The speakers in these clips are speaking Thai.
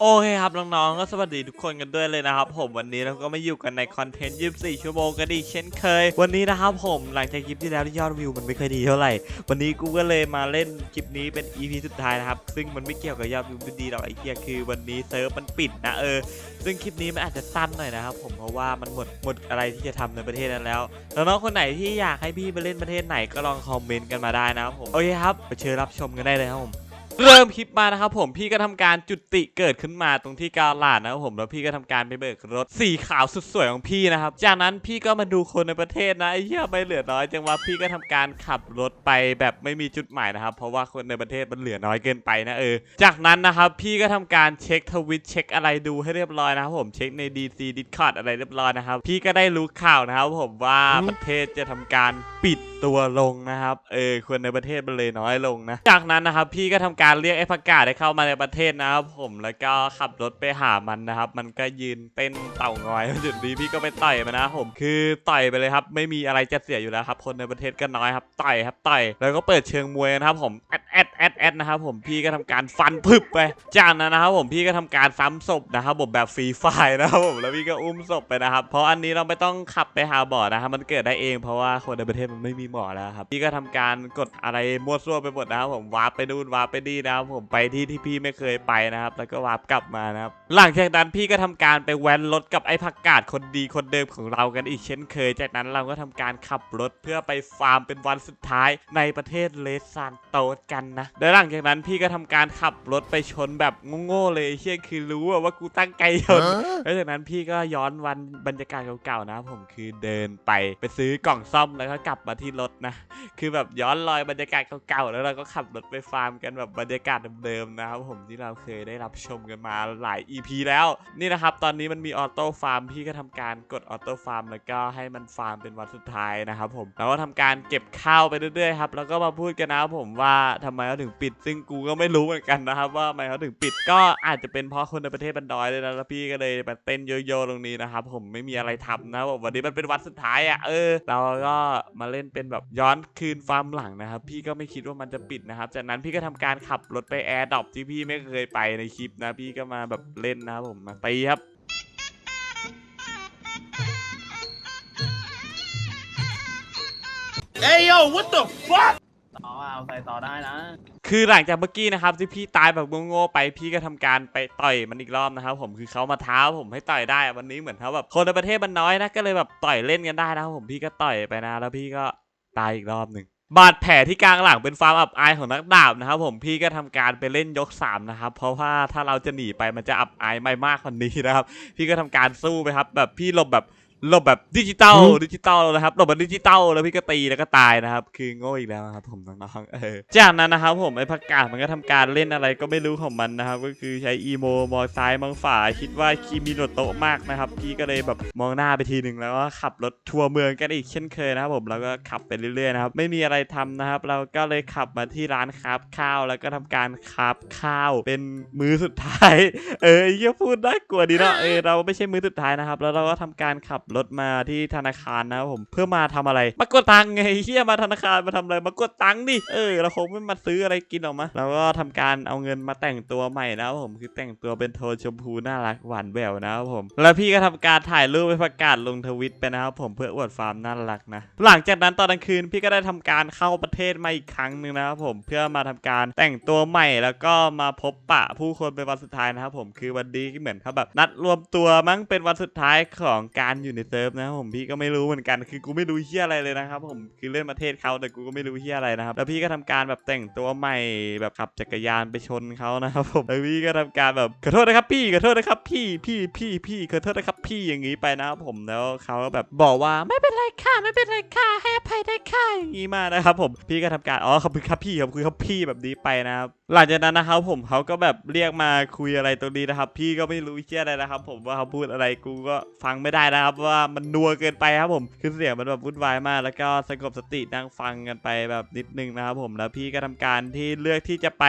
โอเคครับน้องๆ ก็สวัสดีทุกคนกันด้วยเลยนะครับผมวันนี้เราก็มาอยู่กันในคอนเทนต์ 24 ชั่วโมงกันอีกเช่นเคย วันนี้นะครับผมหลังจากคลิปที่แล้วที่ยอดวิวมันไม่ค่อยดีเท่าไหร่ วันนี้กูก็เลยมาเล่นคลิปนี้เป็น EP สุดท้ายนะครับ ซึ่งมันไม่เกี่ยวกับยอดวิวไม่ดีหรอกไอ้เกียคือวันนี้เซิร์ฟมันปิดนะเออ ซึ่งคลิปนี้มันอาจจะสั้นหน่อยนะครับผมเพราะว่ามันหมดหมดอะไรที่จะทำในประเทศนั้นแล้วน้องๆคนไหนที่อยากให้พี่ไปเล่นประเทศไหนก็ลองคอมเมนต์กันมาได้นะครับผมโอเคครับไปเชิญรับชมกันได้เลยครับผม เริ่มคลิปมานะครับผมพี่ก็ทำการจุติเกิดขึ้นมาตรงที่กาลาดนะครับผมแล้วพี่ก็ทำการไปเบิกรถสีขาวสุดสวยของพี่นะครับ จากนั้นพี่ก็มาดูคนในประเทศนะไอ้เหี้ยไปเหลือน้อยจังวะพี่ก็ทำการขับรถไปแบบไม่มีจุดหมายนะครับ เพราะว่าคนในประเทศมันเหลือน้อยเกินไปนะเออ จากนั้นนะครับพี่ก็ทำการเช็คทวิตเช็คอะไรดูให้เรียบร้อยนะครับผมเช็คใน DC Discord อะไรเรียบร้อยนะครับพี่ก็ได้รู้ข่าวนะครับผมว่าประเทศจะทำการปิดตัวลงนะครับเออคนในประเทศมันเลยน้อยลงนะ จากนั้นนะครับพี่ก็ทำการเรียกไอ้ผักกาดให้เข้ามาในประเทศนะครับผมแล้วก็ขับรถไปหามันนะครับ มันก็ยืนเต้นเต่างอยจุดนี้พี่ก็ไปต่อยมันนะผมคือต่อยไปเลยครับ ไม่มีอะไรจะเสียอยู่แล้วครับ คนในประเทศก็น้อยครับต่อยครับต่อยแล้วก็เปิดเชิงมวยนะครับผมแอดแอดแอดแอดนะครับผมพี่ก็ทำการฟันพึบไปจากนั้นนะครับผมพี่ก็ทำการซ้ำศพนะครับผมแบบฟรีไฟนะครับผมแล้วพี่ก็อุ้มศพไปนะครับ เพราะอันนี้เราไม่ต้องขับไปหาบ่อนะครับมันเกิดได้เองเพราะว่าคนในประเทศมันไม่มีหมอแล้วครับพี่ก็ทำการกดอะไรมั่วซั่วไปหมดนะครับผมวาร์ปไปนู่นวาร์ปไปนี่นะครับผมไปที่ที่พี่ไม่เคยไปนะครับ แล้วก็วาร์ปกลับมานะครับหลังจากนั้นพี่ก็ทำการไปแว้นรถกับไอ้ผักกาดคนดีคนเดิมของเรากันอีกเช่นเคย จากนั้นเราก็ทำการขับรถเพื่อไปฟาร์มเป็นวันสุดท้ายในประเทศเลสซานโตสกันนะโดยหลังจากนั้นพี่ก็ทำการขับรถไปชนแบบโง่ๆเลยไอ้เชี่ยคือรู้อะว่ากูตั้งใจชนแล้วจากนั้นพี่ก็ย้อนวันบรรยากาศเก่าๆนะครับผมคือเดินไปไปซื้อกล่องซ่อมแล้วก็กลับมาที่รถนะ คือแบบย้อนรอยบรรยากาศเก่าๆ แล้วเราก็ขับรถไปฟาร์มกันแบบบรรยากาศเดิมๆนะครับผมที่เราเคยได้รับชมกันมาหลาย EP แล้ว นี่นะครับ ตอนนี้มันมีออโต้ฟาร์มพี่ก็ทำการกดออโต้ฟาร์มแล้วก็ให้มันฟาร์มเป็นวันสุดท้ายนะครับผมแล้วก็ทำการเก็บข้าวไปเรื่อยๆครับแล้วก็มาพูดกันนะครับผมว่าทำไมเขาถึงปิด ซึ่งกูก็ไม่รู้เหมือนกันนะครับ ว่าทำไมเขาถึงปิดก็อาจจะเป็นเพราะคนในประเทศบันดอยเลยนะแล้วพี่ก็เลยมาเต้นโยโย่ตรงนี้นะครับผมไม่มีอะไรทำนะวันนี้มันเป็นวันสุดท้ายอะเออเราก็มาเล่นเป็นแบบย้อนคืนฟาร์มหลังนะครับ พี่ก็ไม่คิดว่ามันจะปิดนะครับ จากนั้นพี่ก็ทำการขับรถไปแอร์ดรอปที่พี่ไม่เคยไปในคลิปนะ พี่ก็มาแบบเล่นนะครับผมมาตีครับ Hey yo, what the fuck? ต่อเอาใส่ต่อได้นะ คือหลังจากเมื่อกี้นะครับที่พี่ตายแบบโง่ๆไปพี่ก็ทำการไปต่อยมันอีกรอบนะครับผมคือเขามาท้าผมให้ต่อยได้วันนี้เหมือนเขาแบบคนในประเทศมันน้อยนะก็เลยแบบต่อยเล่นกันได้นะครับผมพี่ก็ต่อยไปนะ แล้วพี่ก็ ตายอีกรอบหนึ่งบาดแผลที่กลางหลังเป็นความอับอายของนักดาบนะครับผมพี่ก็ทำการไปเล่นยก3นะครับเพราะว่าถ้าเราจะหนีไปมันจะอับอายไม่มากกว่านี้นะครับ พี่ก็ทำการสู้ไปครับ แบบพี่หลบแบบ หลบแบบดิจิตอลดิจิตอลนะครับหลบแบบดิจิตอลแล้วพี่ก็ตีแล้วก็ตายนะครับ คือโง่อีกแล้วนะครับผมน้องๆเออจากนั้นนะครับผมไอ้ผักกาดมันก็ทำการเล่นอะไรก็ไม่รู้ของมันนะครับ ก็คือใช้อีโมมองซ้ายมองฝาคิดว่าคีมิโนโตะมากนะครับพี่ก็เลยแบบมองหน้าไปทีหนึ่งแล้วก็ขับรถทัวร์เมืองกันอีกเช่นเคยนะครับผมแล้วก็ขับไปเรื่อยๆนะครับไม่มีอะไรทำนะครับ เราก็เลยขับมาที่ร้านคราฟข้าว แล้วก็ทำการคราฟข้าวเป็นมื้อสุดท้าย เออไอ้เหี้ยพูดได้กลัวดีเนาะเออเราไม่ใช่มื้อสุดท้ายนะครับ แล้วเราก็ทำการขับรรถมาที่ธนาคารนะครับผมเพื่อมาทำอะไร มากดตังไงเหี้ยมาธนาคารมาทำอะไรมากดตังดิเออเราคงไม่มาซื้ออะไรกินหรอกมะเราก็ทำการเอาเงินมาแต่งตัวใหม่นะครับผมคือแต่งตัวเป็นโทนชมพูน่ารักหวานแหววนะครับผม แล้วพี่ก็ทำการถ่ายรูปไปประกาศลงทวิตไปนะครับผมเพื่ออวดความน่ารักนะ หลังจากนั้นตอนกลางคืนพี่ก็ได้ทำการเข้าประเทศมาอีกครั้งหนึ่งนะครับผมเพื่อมาทำการแต่งตัวใหม่แล้วก็มาพบปะผู้คนเป็นวันสุดท้ายนะครับผมคือวันนี้เหมือนเขาแบบนัดรวมตัวมั้งเป็นวันสุดท้ายของการอยู่ในเซิร์ฟนะครับผมพี่ก็ไม่รู้เหมือนกันคือกูไม่รู้เฮียอะไรเลยนะครับผมคือเล่นประเทศเขาแต่กูก็ไม่รู้เฮียอะไรนะครับแล้วพี่ก็ทำการแบบแต่งตัวใหม่แบบขับจักรยานไปชนเขานะครับผมแล้วพี่ก็ทำการแบบขอโทษนะครับพี่ขอโทษนะครับพี่พี่พี่พี่ขอโทษนะครับพี่อย่างนี้ไปนะครับผมแล้วเขาก็แบบบอกว่าไม่เป็นไรค่ะไม่เป็นไรค่ะให้อภัยได้ค่ะอย่างนี้มานะครับผมพี่ก็ทำการอ๋อขอบคุณครับพี่ขอบคุณครับพี่แบบนี้ไปนะครับหลังจากนั้นนะครับผมเขาก็แบบเรียกมาคุยอะไรตรงนี้นะครับ พี่ก็ไม่รู้เชี่ยอะไรนะครับ ผมว่าเขาพูดอะไรกูก็ฟังไม่ได้นะครับว่ามันนัวเกินไปครับผม คือเสียงมันแบบวุ่นวายมาก แล้วก็สงบสตินั่งฟังกันไปแบบนิดนึงนะครับผมแล้วพี่ก็ทำการที่เลือกที่จะไป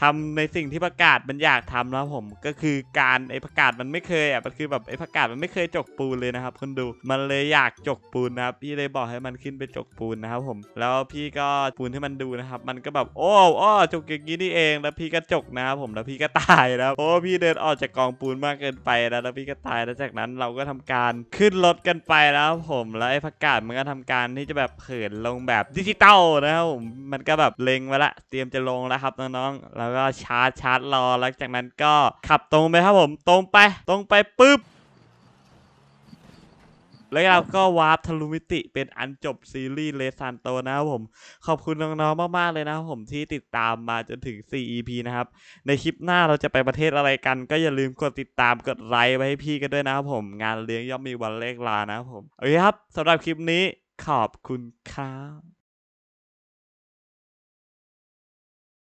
ทำในสิ่งที่ประกาศมันอยากทำนะครับผมก็คือการไอ้ประกาศมันไม่เคยอะมันคือแบบไอ้ประกาศมันไม่เคยจกปูนเลยนะครับคนดูมันเลยอยากจกปูนนะครับพี่เลยบอกให้มันขึ้นไปจกปูนนะครับผม แล้วพี่ก็ปูนให้มันดูนะครับ มันก็แบบโอ้อ้อจกอย่างนี้นี่เอง แล้วพี่ก็จกนะครับผมแล้วพี่ก็ตายนะครับโอ้พี่เดินออกจากกองปูนมากเกินไปนะแล้วพี่ก็ตายแล้วจากนั้นเราก็ทำการขึ้นรถกันไปแล้วผมแล้วไอ้ประกาศมันก็ทำการที่จะแบบเขินลงแบบดิจิตอลนะครับผมมันก็แบบเล็งไว้ละเตรียมจะลงแล้วครับน้องๆแล้วก็ชาร์จชาร์จรอแล้วจากนั้นก็ขับตรงไปครับผมตรงไปตรงไปปุ๊บ แล้วเราก็วาร์ปทะลุมิติเป็นอันจบซีรีส์เลซันโตนะครับผม ขอบคุณน้องๆมากๆเลยนะครับผมที่ติดตามมาจนถึง 4 EP นะครับ ในคลิปหน้าเราจะไปประเทศอะไรกัน ก็อย่าลืมกดติดตามกดไลค์ไว้ให้พี่กันด้วยนะครับผม งานเลี้ยงย่อมมีวันเลขลานะครับผม โอเคครับสำหรับคลิปนี้ขอบคุณครับ